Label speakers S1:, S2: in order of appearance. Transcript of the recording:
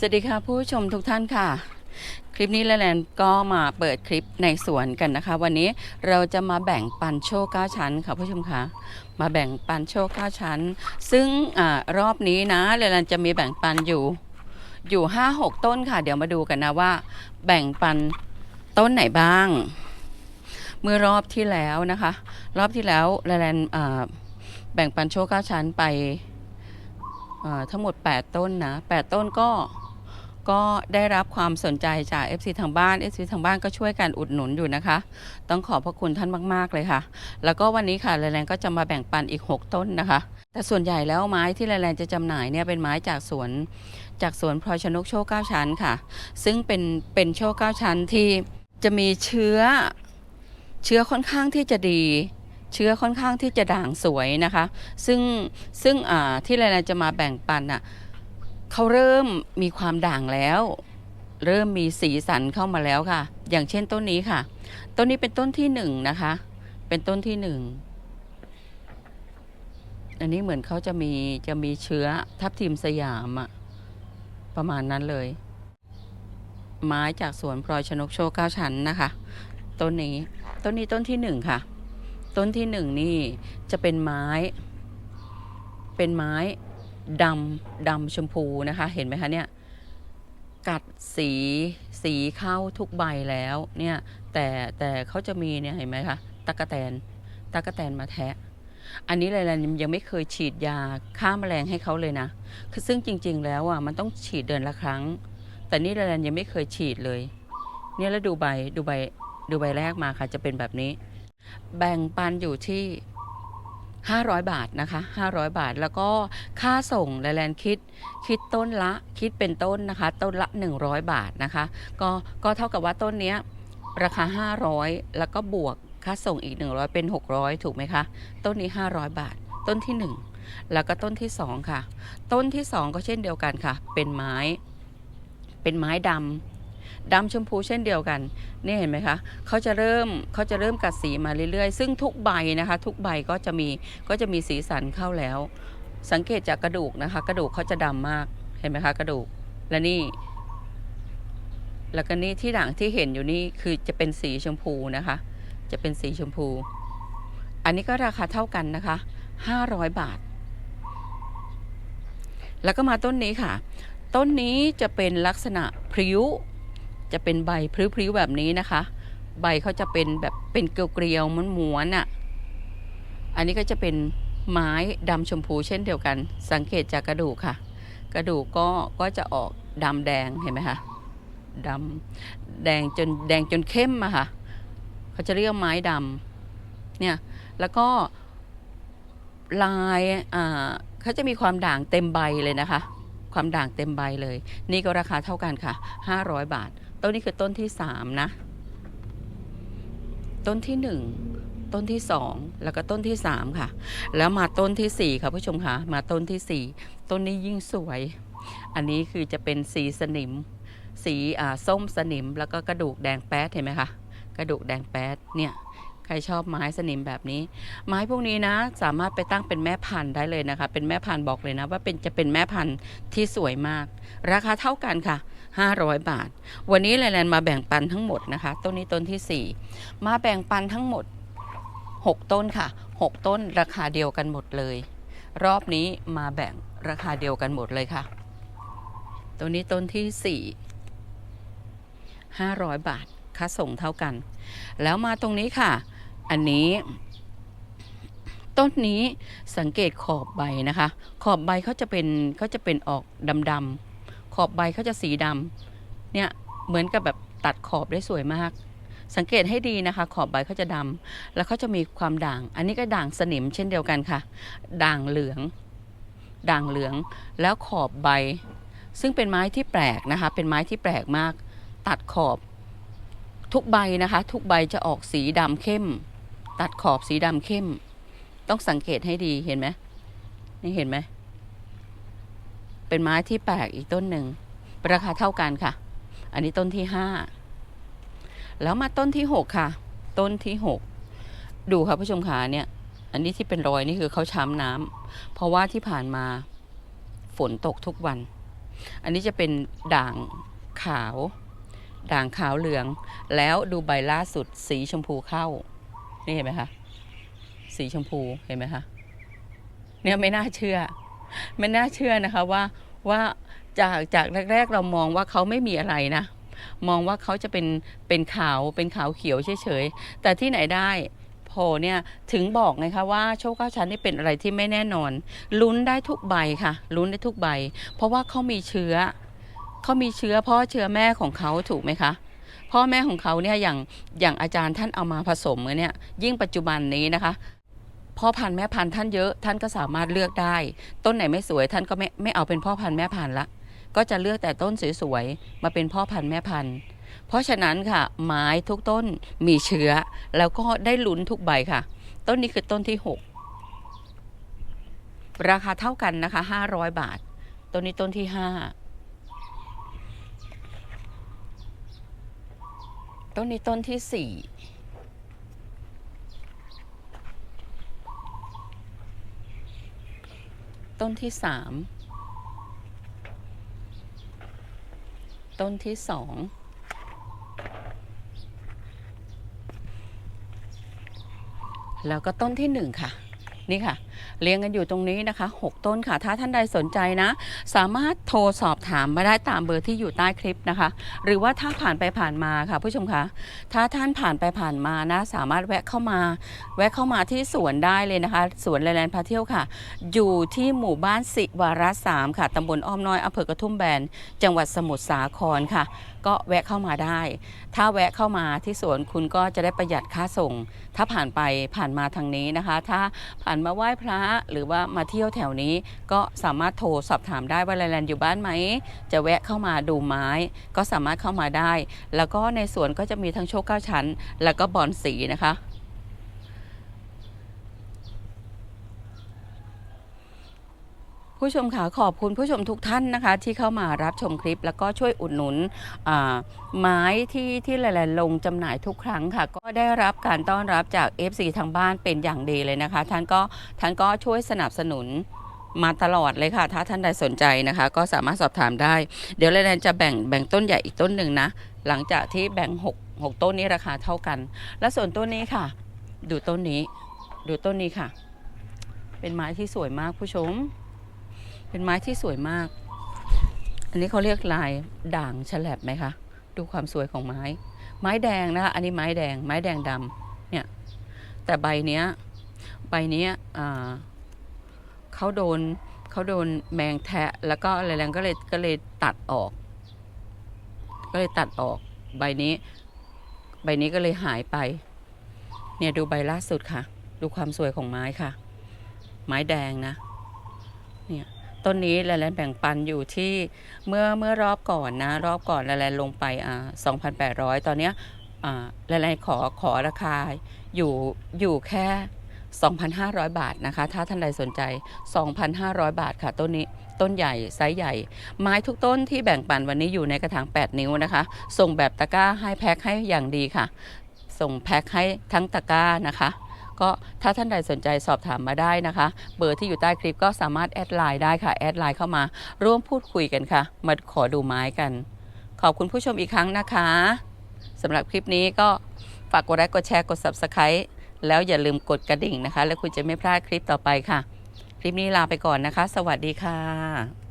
S1: สวัสดีค่ะผู้ชมทุกท่านค่ะ คลิปนี้แลนด์ก็มาเปิดคลิปในสวนกันนะคะ วันนี้เราจะมาแบ่งปันโชค9ชั้นค่ะผู้ชมคะมาแบ่งปันโชค9ชั้น ซึ่งอรอบนี้นะแลนด์จะมีแบ่งปันอยู่อยู่ 5-6 ต้นค่ะ เดี๋ยวมาดูกันนะว่า แบ่งปันต้นไหนบ้าง เมื่อรอบที่แล้วนะคะ รอบที่แล้วแลนด์แบ่งปันโชค9ชั้นไปทั้งหมด 8 ต้นนะ 8 ต้นก็ ก็ได้รับความสนใจจาก FC ทางบ้าน FC ทางบ้านก็ช่วยกันอุดหนุนอยู่นะคะ ต้องขอบพระคุณท่านมากๆเลยค่ะ แล้วก็วันนี้ค่ะแลนก็จะมาแบ่งปันอีก 6 ต้นนะคะ แต่ส่วนใหญ่แล้วไม้ที่แลนจะจำหน่ายเนี่ยเป็นไม้จากสวนจากสวนพลอยชนกโชค9ชั้นค่ะ ซึ่งเป็นเป็นโชค9ชั้นที่จะมีเชื้อเชื้อค่อนข้างที่จะดีเชื้อค่อนข้างที่จะด่างสวยนะคะ ซึ่งซึ่งอ่าที่เราจะมาแบ่งปันอะ เขาเริ่มมีความด่างแล้ว เริ่มมีสีสันเข้ามาแล้วค่ะ อย่างเช่นต้นนี้ค่ะ ต้นนี้เป็นต้นที่หนึ่งนะคะ เป็นต้นที่หนึ่งอันนี้เหมือนเขาจะมีจะมีเชื้อทับทิมสยามอะประมาณนั้นเลย ไม้จากสวนพลอยชนกโชก้าชั้นนะคะ ต้นนี้ต้นนี้ต้นที่หนึ่งค่ะ ต้นที่หนึ่งนี่จะเป็นไม้ เป็นไม้ ดำดำชมพูนะคะ เห็นไหมคะเนี่ยกัดสีสีเข้าทุกใบแล้วเนี่ยแต่แต่เขาจะมีเนี่ยเห็นไหมคะตะกะแตนตะกะแตนมาแทะ อันนี้เลยนยังไม่เคยฉีดยาฆ่าแมลงให้เขาเลยนะคือซึ่งจริง ๆ แล้วอะมันต้องฉีดเดือนละครั้ง แต่นี่เลยยังไม่เคยฉีดเลย เนี่ยแล้วดูใบดูใบดูใบแรกมาค่ะจะเป็นแบบนี้ แบ่งปันอยู่ที่ 500 บาทนะคะ 500 บาทแล้วก็ค่าส่งแลนคิด คิดต้นละคิดเป็นต้นนะคะ ต้นละ 100 บาทนะคะ ก็ก็เท่ากับว่าต้นเนี้ยราคา 500 แล้วก็บวกค่าส่งอีก 100 เป็น 600 ถูกไหมคะ ต้นนี้ 500 บาท ต้นที่ 1 แล้วก็ต้นที่ 2 ค่ะ ต้นที่ 2 ก็เช่นเดียวกันค่ะ เป็นไม้ เป็นไม้ดำ ดำชมพูเช่นเดียวกันนี่เห็นไหมคะเขาจะเริ่มเขาจะเริ่มกัดสีมาเรื่อยๆ ซึ่งทุกใบนะคะ ทุกใบก็จะมีก็จะมีสีสันเข้าแล้ว สังเกตจากกระดูกนะคะ กระดูกเขาจะดำมากเห็นไหมคะกระดูกและนี่ แล้วก็นี่ที่หลังที่เห็นอยู่นี่คือจะเป็นสีชมพูนะคะ จะเป็นสีชมพู อันนี้ก็ราคาเท่ากันนะคะ500บาท แล้วก็มาต้นนี้ค่ะ ต้นนี้จะเป็นลักษณะพริ้ว จะเป็นใบพริ้วๆแบบนี้นะคะ ใบเขาจะเป็นแบบเป็นเกลียวๆม้วนๆอะ อันนี้ก็จะเป็นไม้ดำชมพูเช่นเดียวกัน สังเกตจากกระดูกค่ะ กระดูกก็ก็จะออกดำแดงเห็นไหมคะดำแดงจนแดงจนเข้มอะค่ะ เขาจะเรียกไม้ดำเนี่ย แล้วก็ลายอ่าเขาจะมีความด่างเต็มใบเลยนะคะ ความด่างเต็มใบเลย นี่ก็ราคาเท่ากันค่ะ 500 บาท ต้นนี้คือต้นที่3นะ ต้นที่1ต้นที่2แล้วก็ต้นที่3ค่ะ แล้วมาต้นที่4ค่ะผู้ชมค่ะมาต้นที่4ต้นนี้ยิ่งสวย อันนี้คือจะเป็นสีสนิม สีอ่าส้มสนิมแล้วก็กระดูกแดงแป๊ดเห็นไหมคะกระดูกแดงแป๊ดเนี่ยใครชอบไม้สนิมแบบนี้ ไม้พวกนี้นะ สามารถไปตั้งเป็นแม่พันธุ์ได้เลยนะคะ เป็นแม่พันธุ์บอกเลยนะ ว่าเป็นจะเป็นแม่พันธุ์ที่สวยมาก ราคาเท่ากันค่ะ 500 บาท วันนี้แลนด์มาแบ่งปันทั้งหมดนะคะ ต้นนี้ต้นที่ 4 มาแบ่งปันทั้งหมด 6 ต้นค่ะ 6 ต้นราคาเดียวกันหมดเลย รอบนี้มาแบ่งราคาเดียวกันหมดเลยค่ะ ตัวนี้ต้นที่ 4 500 บาท ค่าส่งเท่ากัน แล้วมาตรงนี้ค่ะ อันนี้ต้นนี้สังเกตขอบใบนะคะ ขอบใบเขาจะเป็นเขาจะเป็นออกดำๆ อบใบเขาจะสีดำเนี่ยเหมือนกับแบบตัดขอบได้สวยมาก สังเกตให้ดีนะคะ ขอบใบเขาจะดำแล้วเขาจะมีความด่าง อันนี้ก็ด่างสนิมเช่นเดียวกันค่ะ ด่างเหลือง ด่างเหลืองแล้วขอบใบ ซึ่งเป็นไม้ที่แปลกนะคะ เป็นไม้ที่แปลกมาก ตัดขอบทุกใบนะคะ ทุกใบจะออกสีดำเข้ม ตัดขอบสีดำเข้ม ต้องสังเกตให้ดีเห็นไหมนี่เห็นไหม เป็นไม้ที่แปลกอีกต้นหนึ่งราคาเท่ากันค่ะ อันนี้ต้นที่ห้าแล้วมาต้นที่หกค่ะ ต้นที่หกดูค่ะผู้ชมขาเนี่ย อันนี้ที่เป็นรอยนี่คือเขาช้ำน้ำเพราะว่าที่ผ่านมาฝนตกทุกวัน อันนี้จะเป็นด่างขาว ด่างขาวเหลือง แล้วดูใบล่าสุดสีชมพูเข้า นี่เห็นไหมคะสีชมพูเห็นไหมคะเนี่ยไม่น่าเชื่อ ไม่น่าเชื่อนะคะว่าว่าจากจากแรกๆเรามองว่าเขาไม่มีอะไรนะ มองว่าเขาจะเป็นเป็นขาวเป็นขาวเขียวเฉยๆ แต่ที่ไหนได้โพลเนี่ยถึงบอกไงคะว่าโชคเก้าชั้นนี่เป็นอะไรที่ไม่แน่นอน ลุ้นได้ทุกใบค่ะ ลุ้นได้ทุกใบ เพราะว่าเขามีเชื้อเขามีเชื้อพ่อเชื้อแม่ของเขาถูกไหมคะพ่อแม่ของเขาเนี่ยอย่างอย่างอาจารย์ท่านเอามาผสมเนี่ยยิ่งปัจจุบันนี้นะคะ พ่อพันธุ์แม่พันธุ์ท่านเยอะท่านก็สามารถเลือกได้ ต้นไหนไม่สวยท่านก็ไม่ไม่เอาเป็นพ่อพันธุ์แม่พันธุ์ละ ก็จะเลือกแต่ต้นสวยๆมาเป็นพ่อพันธุ์แม่พันธุ์เพราะฉะนั้นค่ะ ไม้ทุกต้นมีเชื้อ แล้วก็ได้ลุ้นทุกใบค่ะ ต้นนี้คือต้นที่ 6 ราคาเท่ากันนะคะ 500 บาท ต้นนี้ต้นที่ 5 ต้นนี้ต้นที่ 4 ต้นที่สามต้นที่สองแล้วก็ต้นที่หนึ่งค่ะ นี่ค่ะ เลี้ยงกันอยู่ตรงนี้นะคะ 6 ต้นค่ะ ถ้าท่านใดสนใจนะ สามารถโทรสอบถามมาได้ตามเบอร์ที่อยู่ใต้คลิปนะคะ หรือว่าถ้าผ่านไปผ่านมาค่ะผู้ชมคะถ้าท่านผ่านไปผ่านมานะ สามารถแวะเข้ามา แวะเข้ามาที่สวนได้เลยนะคะ สวนแลนด์พาเที่ยวค่ะ อยู่ที่หมู่บ้านสิวาระสามค่ะตำบลอ้อมน้อยอำเภอกระทุ่มแบนจังหวัดสมุทรสาครค่ะ ก็แวะเข้ามาได้ ถ้าแวะเข้ามาที่สวนคุณก็จะได้ประหยัดค่าส่ง ถ้าผ่านไปผ่านมาทางนี้นะคะ ถ้าผ่านมาไหว้พระหรือว่ามาเที่ยวแถวนี้ ก็สามารถโทรสอบถามได้ว่าแลนด์อยู่บ้านไหม จะแวะเข้ามาดูไม้ ก็สามารถเข้ามาได้ แล้วก็ในสวนก็จะมีทั้งโชคเก้าชั้น แล้วก็บอนสีนะคะ ผู้ชมค่ะขอบคุณผู้ชมทุกท่านนะคะ ที่เข้ามารับชมคลิป แล้วก็ช่วยอุดหนุนไม้ที่ที่หลายๆลงจำหน่ายทุกครั้งค่ะ ก็ได้รับการต้อนรับจาก FC ทางบ้านเป็นอย่างดีเลยนะคะ ท่านก็ท่านก็ช่วยสนับสนุนมาตลอดเลยค่ะ ถ้าท่านใดสนใจนะคะ ก็สามารถสอบถามได้ เดี๋ยวแลนจะแบ่งแบ่งต้นใหญ่อีกต้นหนึ่งนะ หลังจากที่แบ่ง 6 6 ต้นนี้ราคาเท่ากัน และส่วนต้นนี้ค่ะ ดูต้นนี้ ดูต้นนี้ค่ะ เป็นไม้ที่สวยมากผู้ชม เป็นไม้ที่สวยมาก อันนี้เขาเรียกลายด่างฉลับไหมคะ ดูความสวยของไม้ ไม้แดงนะคะอันนี้ไม้แดง ไม้แดงดำเนี่ย แต่ใบเนี้ย ใบเนี้ยเขาโดนเขาโดนแมงแทะ แล้วก็อะไรแรงก็เลยก็เลยตัดออก ก็เลยตัดออก ใบนี้ ใบนี้ก็เลยหายไป เนี่ยดูใบล่าสุดค่ะ ดูความสวยของไม้ค่ะ ไม้แดงนะ ต้นนี้แลนด์แบ่งปันอยู่ที่เมื่อเมื่อรอบก่อนนะ รอบก่อนแลนด์ลงไปอ่า2,800 ตอนเนี้ยอ่าแลนด์ขอขอราคาอยู่อยู่แค่ 2,500 บาทนะคะ ถ้าท่านใดสนใจ 2,500 บาทค่ะต้นนี้ต้นใหญ่ไซส์ใหญ่ ไม้ทุกต้นที่แบ่งปันวันนี้อยู่ในกระถาง 8 นิ้วนะคะ ส่งแบบตะกร้าให้แพ็คให้อย่างดีค่ะ ส่งแพ็คให้ทั้งตะกร้านะคะ ก็ถ้าท่านใดสนใจสอบถามมาได้นะคะ เบอร์ที่อยู่ใต้คลิปก็สามารถแอดไลน์ได้ค่ะ แอดไลน์เข้ามา ร่วมพูดคุยกันค่ะ มาขอดูไม้กัน ขอบคุณผู้ชมอีกครั้งนะคะสำหรับคลิปนี้ก็ฝากกดไลค์กดแชร์กด Subscribe แล้วอย่าลืมกดกระดิ่งนะคะ แล้วคุณจะไม่พลาดคลิปต่อไปค่ะ คลิปนี้ลาไปก่อนนะคะ สวัสดีค่ะ